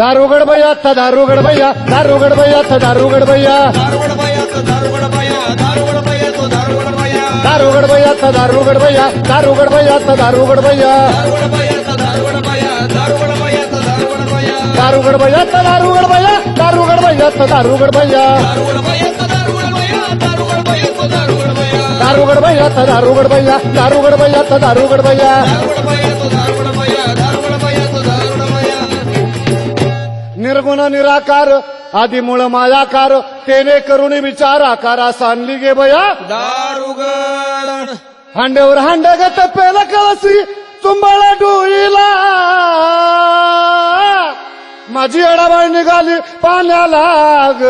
दारुगड भैया था दारुगड भैया दारुगड भैया था दारुगड भैया तो तो दारुगड भैया था दारुगड भैया दारुगड भैया था दारुगड भैया तो तो दारुगड भैया था दारुगड भैया दारुगड भैया था दारुगड भैया दारुगड बाया तो दारुगड बाया दारुगड बाया तो दारुगड बाया दारुगड भैया था दारुगड भैया दारुगड भैया था दारुगड भैया निर्गुण निराकार आदी मूळ मायाकार तेने करुणी विचार आकारा सांडली गे बया. दारुगड हांड्यावर हांड्या ग तप्प्याला कळसी तुंबाळा डोईला माझी अडाबाई निघाली पाण्याला ग.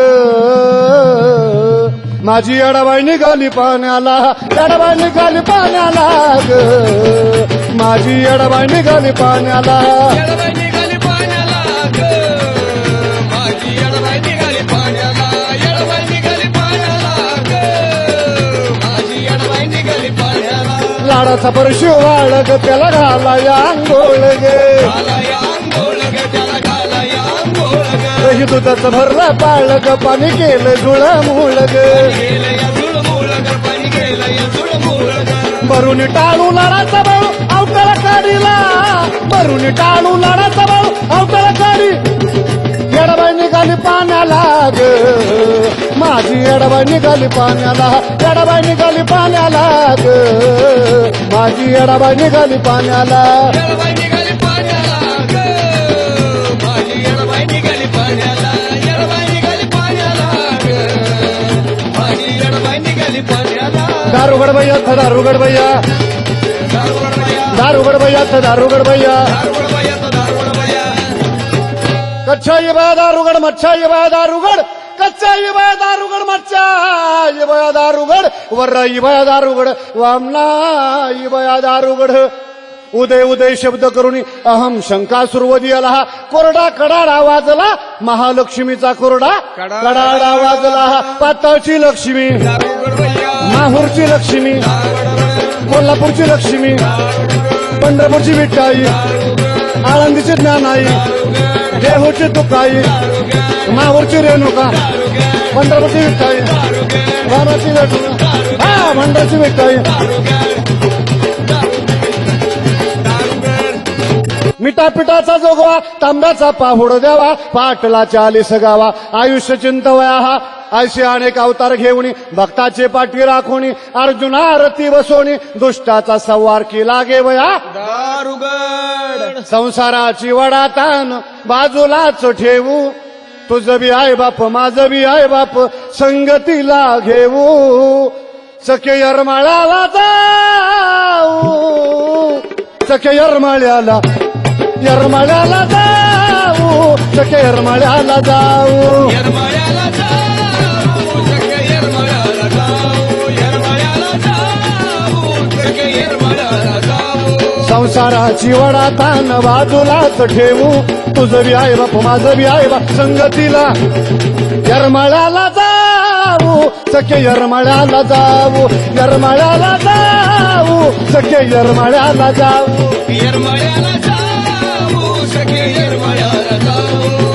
माझी अडाबाई निघाली पाण्याला अडाबाई निघाली पाण्याला ग. माझी अडाबाई निघाली पाण्याला. झाडाचा परशु परशी त्याला घाला या अंघोळ गे दही दुधाचं भरलं पाळग पाणी केलं जुळ मुळग ग. भरून टाळू लाडाचा भाऊ अवकाळा काढिला. भरून टाळू लाडाचा भाऊ अवकाळा निघाली पाण्याला ग. माझी येडाबाई निघाली पाण्याला येडाबाई निघाली पाण्याला ग. माझी येडाबाई निघाली पाण्याला. येडबाई निघाली पाण्याला ग. माझी येडबाई निघाली पाण्याला येडबाई निघाली पाण्याला ग. कच्चा ये बया दारुगड मच्छा ये बया दारुगड कच्चा ये बया दारुगड मच्छा ये बया दारुगड वर्रा ये बया दारुगड वामना ये बया दारुगड उदय उदय शब्द करून अहम शंका सुरवदी आला. हा कोरडा कडाडा वाजला महालक्ष्मीचा कोरडा कडाडा वाजला. हा पाताळची लक्ष्मी माहूरची लक्ष्मी कोल्हापूरची लक्ष्मी पंढरपूरची विठ्ठाई आळंदीची ज्ञानाई देहूची तुकाई माहूरची रेणुका पंढरपूरची विठ्ठाई वाराची हा भंडारची विठ्ठाई. मिठा पिठाचा जोगवा तांब्याचा पाहुड द्यावा पाटला चालीस गावा आयुष्य चिंतवया हा. असे अनेक अवतार घेऊन भक्ताचे पाठी राखोणी अर्जुना आरती बसवणी दुष्टाचा संवार केला गेवया. दारुगा संसाराची वडातान बाजूलाच ठेवू. तुझं बी आय बाप माझं बी आय बाप संगतीला घेऊ. सखे यरमाळ्याला जाऊ. सखे यरमाळ्याला यरमाळ्याला जाऊ. सखे यरमाळ्याला जाऊ. यरमाळ्याला जाऊ. सखे यरमाळ्याला जाऊ. यरमाळ्याला जाऊ. सखे यरमाळ्याला जाऊ. संसाराची वडातान बाजूलाच ठेवू. तुझं बी आहे बाप माझं बी आहे बाप संगतीला. यरमाळ्याला जाऊ सखे यरमाळ्याला जाऊ. यरमाळ्याला जाऊ सखे यरमाळ्याला जाऊ. येरमाळ्याला जाऊ सखे येरमाळ्याला जाऊ.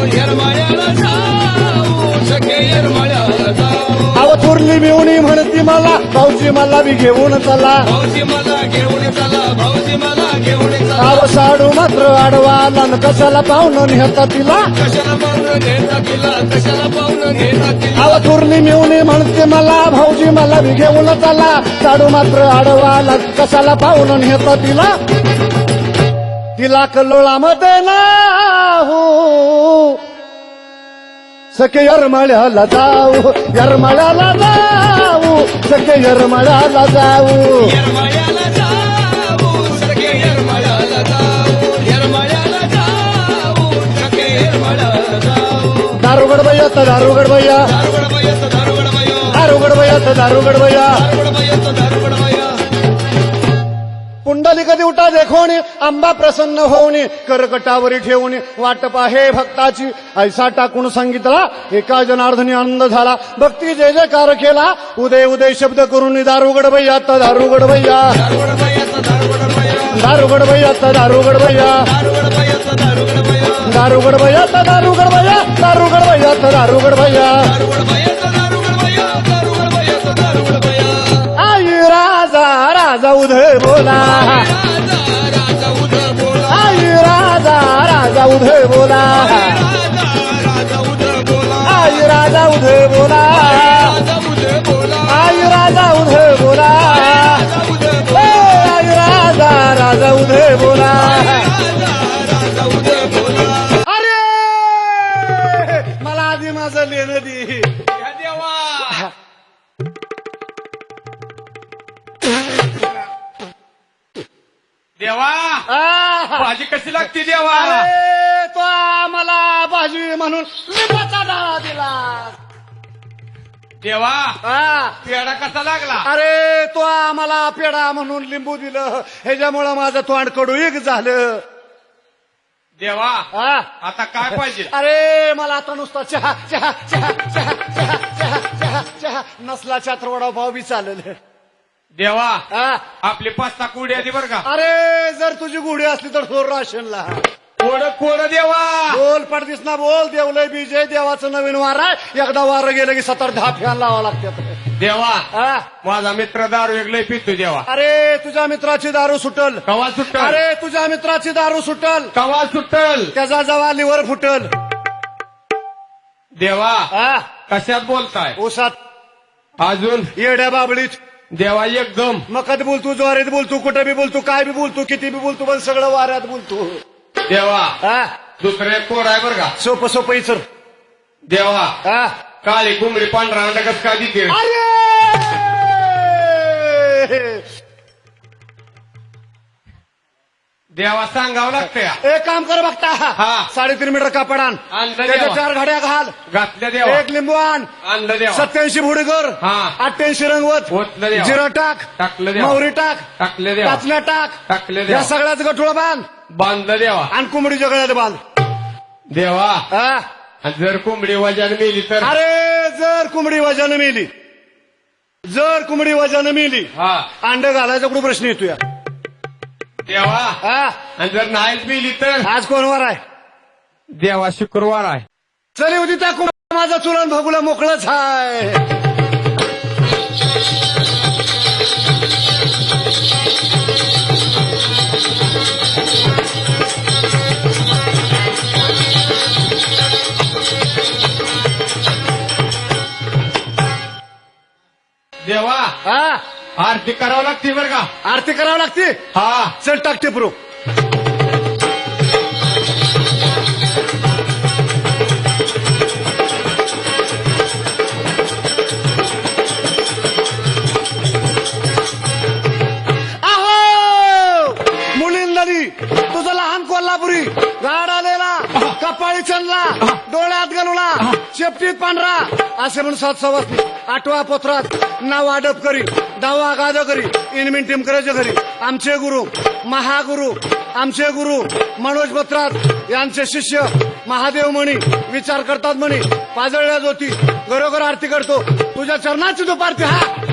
थोरली मिळून म्हणती मला भाऊजी मला बी घेऊन चला. भाऊजी मला घेऊन चला भाऊजी मला घेऊन चला. अव साडू मात्र आडवाला न कशाला पाहुणं नेता तिला? कशाला पाहुणं नेता तिला कशाला पाहुणं नेता तिला? अव थोरली मिळून म्हणते मला भाऊजी मला बी घेऊन चला. साडू मात्र आडवाला कशाला पाहुणं नेता तिला? तिला कल्लोळामध्ये ना हो सखे यरमाळ्याला जाऊ यरमाळ्याला जाऊ सखे यरमाळ्याला जाऊ येरमाळ्याला जाऊ सगळे येरमाळ्याला जाऊ येरमाळ्याला जाऊ सगळे येरमाळ्याला जाऊ दारुगड भैया देखोनी आंबा प्रसन्न होऊनी करकटावरी ठेवून वाटप आहे भक्ताची. ऐसा टाकून सांगितला एका जनार्दनी आनंद झाला. भक्ती जय जयकार केला. उदय उदय शब्द करून दारुगड भैया आता दारुगड भैया दारुगड भैया आता दारुगड भैया दारुगड भैया आता दारुगड भैया दारुगड भैया आता दारुगड भैया आई राजा राजा उदय बोला. उधळ बोला. आई राजा उधे बोला. आई राजा उधे बोला. आई राजा राजा उधे बोला. अरे! मला आधी माझं लेणं दी. देवा. देवा. भाजी कशी लागते देवा? अरे तो आम्हाला भाजी म्हणून लिंबाचा डाळा दिला. देवा हा. पेडा कसा लागला? अरे तो आम्हाला पेडा म्हणून लिंबू दिलं. ह्याच्यामुळं माझं तोंड कडूक झालं. देवा हा. आता काय पाहिजे? अरे मला आता नुसता चहा चहा चहा चहा चहा चहा चहा चहा नसला चात्र वडापाव बी चालेल देवा हा. आपली पाच कुडी आधी बरं का? अरे जर तुझी गुढी असली तर सोड राशनला. कोड कोड देवा? बोल पडतीस ना बोल देवलय बीजे देवाचं नवीन वार. आहे एकदा वार गेलं की सतर दहा फॅन लावा लागतात देवा हा. माझा मित्र दारू वेगळे पितो देवा. अरे तुझ्या मित्राची दारू सुटल. कवा सुटल? अरे तुझ्या मित्राची दारू सुटल. कवा सुटल? त्याचा जवा लिव्हर फुटल. देवा हा कशात बोलताय? ऊसात. अजून? येड्या बाबळीत. देवा एकदम. मकत बोलतो ज्वारीत बोलतो कुठे बी बोलतो काय बी बोलतो किती बी बोलतो पण सगळं वाऱ्यात बोलतो. देवा हा? दुसरे कोड आहे बरं का? सोपं सोपं इचर. देवा हा? काळी कोंबडी पांढरा अंडा कसं देते? अरे! देवा सांगावं लागतं एक काम कर बघता. हा. साडेतीन मीटर कापड आण आणलं त्याच्या देवा. चार घड्या घाल. घातल्या देवा. एक लिंबू आण. आणलं देवा. सत्याऐंशी भुडी कर हा. अठ्ठ्याऐंशी रंगवत ओतलं देवा. जिरं टाक. टाकलं देवा. मोहरी टाक. टाकलं देवा. टाचण्या टाक. टाकलं या देवा सगळ्याच गठोळा बांध. बांधलं देवा. आणि कोंबडीच्या गळ्यात बांध. देवा. हा? आणि जर कोंबडी वजान मेली तर? अरे जर कोंबडी वजानं मेली. जर कोंबडी वजानं मेली. हा. अंड घालायचा कुठं प्रश्न येतो या देवा. हा? आणि जर नाहीच मेली तर? आज कोणवर आहे? देवा शुक्रवार आहे. चली कोंबडा माझा चुलन भगुला मोकळच आहे. देवा. हा? आरती करावं लागते बरं का? आरती करावी लागते? हा. चल टाक टिपरू. असे म्हणून सात सवासनी आठवा पत्रात नाव आडप करी दावा गाद करी इनमिन करायचे घरी आमचे गुरु महागुरु आमचे गुरु मनोज बत्रात यांचे शिष्य महादेव म्हणी विचार करतात म्हणी पाजळल्या जोती घरोघर आरती करतो. तुझ्या चरणाची दुपारती हा!